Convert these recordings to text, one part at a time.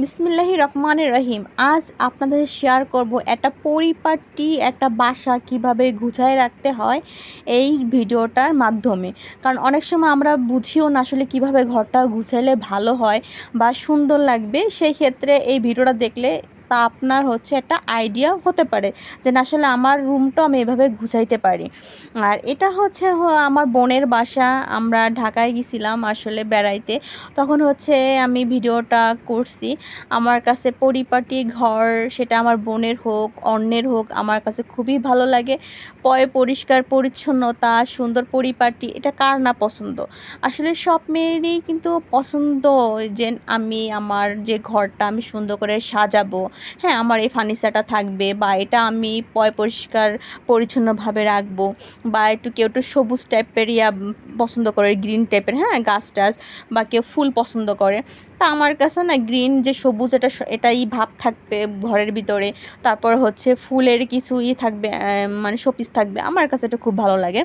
বিসমিল্লাহি রহমানের রহিম। আজ আপনাদের শেয়ার করব একটা পরিপাটি, একটা বাসা কীভাবে গুছায় রাখতে হয় এই ভিডিওটার মাধ্যমে। কারণ অনেক সময় আমরা বুঝিও না আসলে কীভাবে ঘরটা গুছাইলে ভালো হয় বা সুন্দর লাগবে। সেই ক্ষেত্রে এই ভিডিওটা দেখলে তা আপনার হচ্ছে একটা আইডিয়া হতে পারে যে না, আসলে আমার রুমটা আমি এভাবে গুছাইতে পারি। আর এটা হচ্ছে আমার বোনের বাসা। আমরা ঢাকায় গেছিলাম আসলে বেড়াইতে। তখন হচ্ছে আমি ভিডিওটা করছি। আমার কাছে পরিপাটি ঘর, সেটা আমার বোনের হোক, অন্যের হোক, আমার কাছে খুবই ভালো লাগে। পয় পরিষ্কার, পরিচ্ছন্নতা, সুন্দর পরিপাটি, এটা কার না পছন্দ? আসলে সব মেয়েরই কিন্তু পছন্দ যে আমি, আমার যে ঘরটা আমি সুন্দর করে সাজাবো। হ্যাঁ আমার এই ফার্নিচারটা থাকবে বা এটা আমি পয় পরিষ্কার পরিচ্ছন্নভাবে রাখব বা একটু কেউ একটু সবুজ টাইপের ইয়া পছন্দ করে গ্রিন টাইপের হ্যাঁ গাছ টাছ বা কেউ ফুল পছন্দ করে। তা আমার কাছে না গ্রিন যে সবুজ এটা এটাই ভাব থাকবে ঘরের ভিতরে। তারপর হচ্ছে ফুলের কিছু ই থাকবে মানে শোপিস থাকবে। আমার কাছে এটা খুব ভালো লাগে।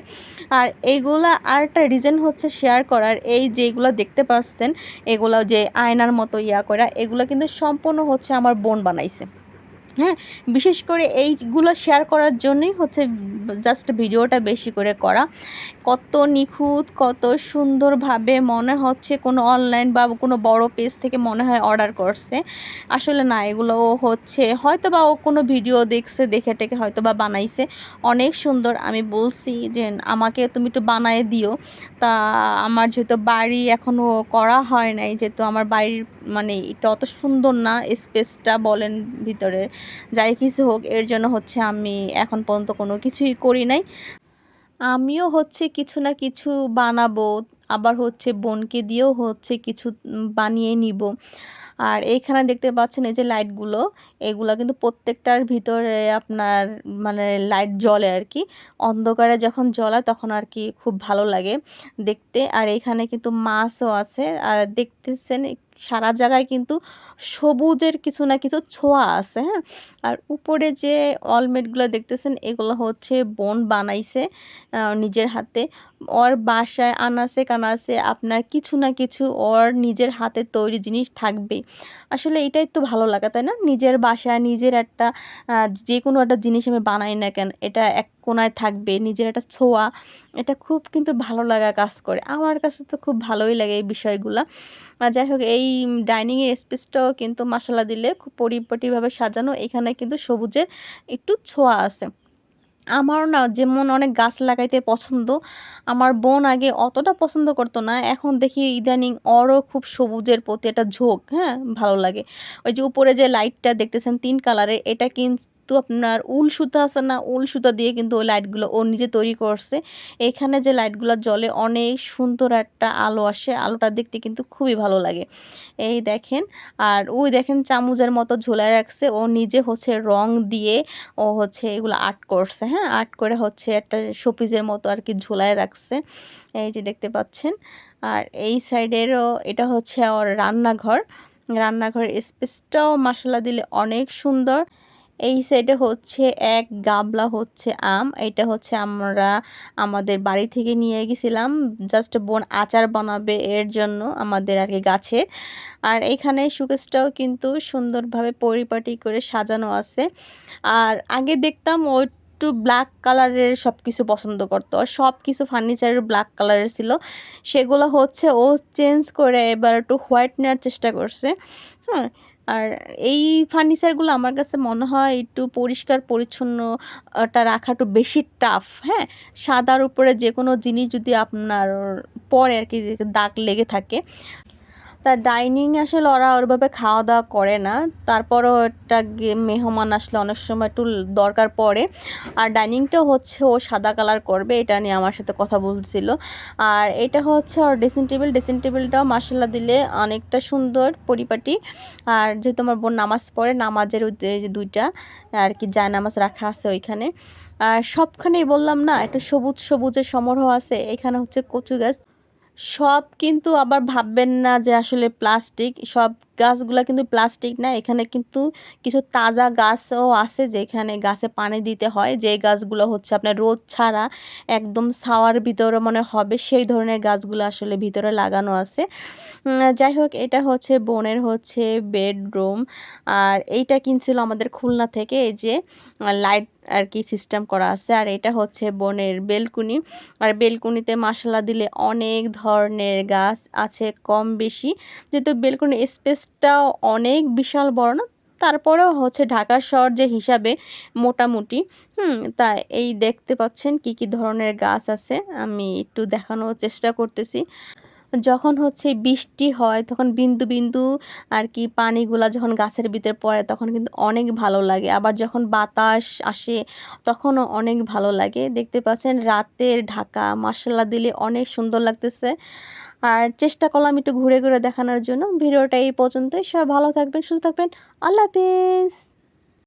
আর এইগুলা আর একটা রিজন হচ্ছে শেয়ার করার। এই যেগুলো দেখতে পাচ্ছেন, এগুলো যে আয়নার মতো ইয়া করা, এগুলো কিন্তু সম্পূর্ণ হচ্ছে আমার বোন বানাইছে। হ্যাঁ বিশেষ করে এইগুলো শেয়ার করার জন্যই হচ্ছে জাস্ট ভিডিওটা বেশি করে করা। কত নিখুঁত, কত সুন্দরভাবে মনে হচ্ছে কোনো অনলাইন বা কোনো বড় পেজ থেকে মনে হয় অর্ডার করছে। আসলে না, এগুলো হচ্ছে হয়তো বা ও কোনো ভিডিও দেখছে, দেখে টেকে হয়তো বা বানাইছে। অনেক সুন্দর, আমি বলছি যে আমাকে তুমি একটু বানায় দিও। তা আমার যেহেতু বাড়ি এখনও করা হয় নাই, যেহেতু আমার বাড়ির মানে এটা অত সুন্দর না স্পেসটা বলেন ভিতরে যাই কিছু হোক, এর জন্য হচ্ছে আমি এখন পর্যন্ত কোনো কিছুই করি নাই। আমিও হচ্ছে কিছু না কিছু বানাবো, আবার হচ্ছে বোনকে দিয়েও হচ্ছে কিছু বানিয়ে নিব। আর এইখানে দেখতে পাচ্ছেন এই যে লাইটগুলো, এগুলো কিন্তু প্রত্যেকটার ভিতরে আপনার মানে লাইট জ্বলে আর কি। অন্ধকারে যখন জ্বলায় তখন আর কি খুব ভালো লাগে দেখতে। আর এখানে কিন্তু মাছও আছে, আর দেখতেছেন সারা জায়গায় কিন্তু সবুজের কিছু না কিছু ছোঁয়া আছে হ্যাঁ? আর উপরে যে অলমেটগুলো দেখতেছেন, এগুলো হচ্ছে বোন বানাইছে নিজের হাতে। ওর বাসায় আনাসে কানাসে আপনার কিছু না কিছু ওর নিজের হাতে তৈরি জিনিস থাকবে আসলে এটাই তো ভালো লাগা, তাই না? নিজের বাসায় নিজের একটা যে কোনো একটা জিনিস আমি বানাই না কেন, এটা এক কোনায় থাকবে, নিজের একটা ছোঁয়া, এটা খুব কিন্তু ভালো লাগা কাজ করে। আমার কাছে তো খুব ভালোই লাগে এই বিষয়গুলো। যাই হোক, এই ডাইনিংয়ের স্পেসটাও কিন্তু মশলা দিলে খুব পরিপাটিভাবে সাজানো। এখানে কিন্তু সবুজের একটু ছোঁয়া আছে। আমারও না যেমন অনেক গাছ লাগাইতে পছন্দ, আমার বোন আগে অতটা পছন্দ করতো না। এখন দেখি ইদানিং অরও খুব সবুজের প্রতি একটা ঝোঁক হ্যাঁ ভালো লাগে। ওই যে উপরে যে লাইটটা দেখতেছেন, তিন কালারের এটা কিন্তু আপনার উল সুতা আছে না, উল সুতা দিয়ে কিন্তু ওই লাইটগুলো ও নিজে তৈরি করছে। এখানে যে লাইটগুলো জ্বলে অনেক সুন্দর একটা আলো আসে, আলোটা দেখতে কিন্তু খুবই ভালো লাগে। এই দেখেন, আর ওই দেখেন চামচের মতো ঝোলায় রাখছে, ও নিজে হচ্ছে রং দিয়ে ও হচ্ছে এগুলো আর্ট করছে হ্যাঁ? আর্ট করে হচ্ছে একটা শোপিসের মতো আর কি ঝোলায় রাখছে। এই যে দেখতে পাচ্ছেন, আর এই সাইডেরও এটা হচ্ছে ওর রান্নাঘর। রান্নাঘরের স্পেসটাও মশলা দিলে অনেক সুন্দর। এই সাইডে হচ্ছে এক গাবলা হচ্ছে আম। এটা হচ্ছে আমরা আমাদের বাড়ি থেকে নিয়ে গেছিলাম। জাস্ট বোন আচার বানাবে এর জন্য আমাদের আর কি গাছের আর এখানে সুকেসটাও কিন্তু সুন্দরভাবে পরিপাটি করে সাজানো আছে। আর আগে দেখতাম ও একটু ব্ল্যাক কালারের সব কিছু পছন্দ করতো। সব কিছু ফার্নিচারের ব্ল্যাক কালারের ছিল। সেগুলো হচ্ছে ও চেঞ্জ করে এবার একটু হোয়াইট নেওয়ার চেষ্টা করছে। হ্যাঁ আর এই ফার্নিচারগুলো আমার কাছে মনে হয় একটু পরিষ্কার পরিচ্ছন্নটা রাখা একটু বেশি টাফ হ্যাঁ? সাদার উপরে যে কোনো জিনিস যদি আপনার পরে আর কি দাগ লেগে থাকে। তা ডাইনিং আসলে ওরা ওরভাবে খাওয়া দাওয়া করে না। তারপরও একটা মেহমান আসলে অনেক সময় একটু দরকার পড়ে। আর ডাইনিংটাও হচ্ছে ও সাদা কালার করবে, এটা নিয়ে আমার সাথে কথা বলছিল। আর এটা হচ্ছে ওর ড্রেসিং টেবিল ড্রেসিং টেবিলটাও মার্শাল্লাহ দিলে অনেকটা সুন্দর পরিপাটি। আর যেহেতু আমার বোন নামাজ পড়ে, নামাজের যে দুইটা, আর কি যায় নামাজ রাখা আছে ওইখানে। আর সবখানেই বললাম না, একটা সবুজ সবুজের সমারোহ আছে, এখানে হচ্ছে কচু গাছ। সব কিন্তু আবার ভাববেন না যে আসলে প্লাস্টিক সব গাছগুলো কিন্তু প্লাস্টিক না, এখানে কিন্তু কিছু তাজা গাছও আছে যেখানে গাছে পানি দিতে হয়, যে গাছগুলো হচ্ছে আপনার রোদ ছাড়া একদম ছাওয়ার ভিতরে মনে হবে, সেই ধরনের গাছগুলো আসলে ভিতরে লাগানো আছে। যাই হোক, এটা হচ্ছে বোনের হচ্ছে বেডরুম, আর এইটা কিনছিল আমাদের খুলনা থেকে, এই যে লাইট আর কি সিস্টেম করা আছে, আর এটা হচ্ছে বনের বেলকুনি, আর বেলকুনিতে মশলা দিলে অনেক ধরনের গাছ আছে কম বেশি, যেহেতু বেলকুনির স্পেসটাও অনেক বিশাল বড় না? তারপরেও হচ্ছে ঢাকা শহর যে হিসাবে মোটামুটি, হুম তা এই দেখতে পাচ্ছেন কি কি ধরনের গাছ আছে, আমি একটু দেখানোর চেষ্টা করতেছি। যখন হচ্ছে বৃষ্টি হয়, তখন বিন্দু বিন্দু আর কি পানিগুলা যখন গাছের ভিতরে পড়ে, তখন কিন্তু অনেক ভালো লাগে। আবার যখন বাতাস আসে, তখনও অনেক ভালো লাগে। দেখতে পাচ্ছেন রাতের ঢাকা মশলা দিলে অনেক সুন্দর লাগতেছে। আর চেষ্টা করলাম একটু ঘুরে ঘুরে দেখানোর জন্য। ভিডিওটা এই পর্যন্তই। সব ভালো থাকবেন, সুস্থ থাকবেন। আল্লাহ হাফিজ।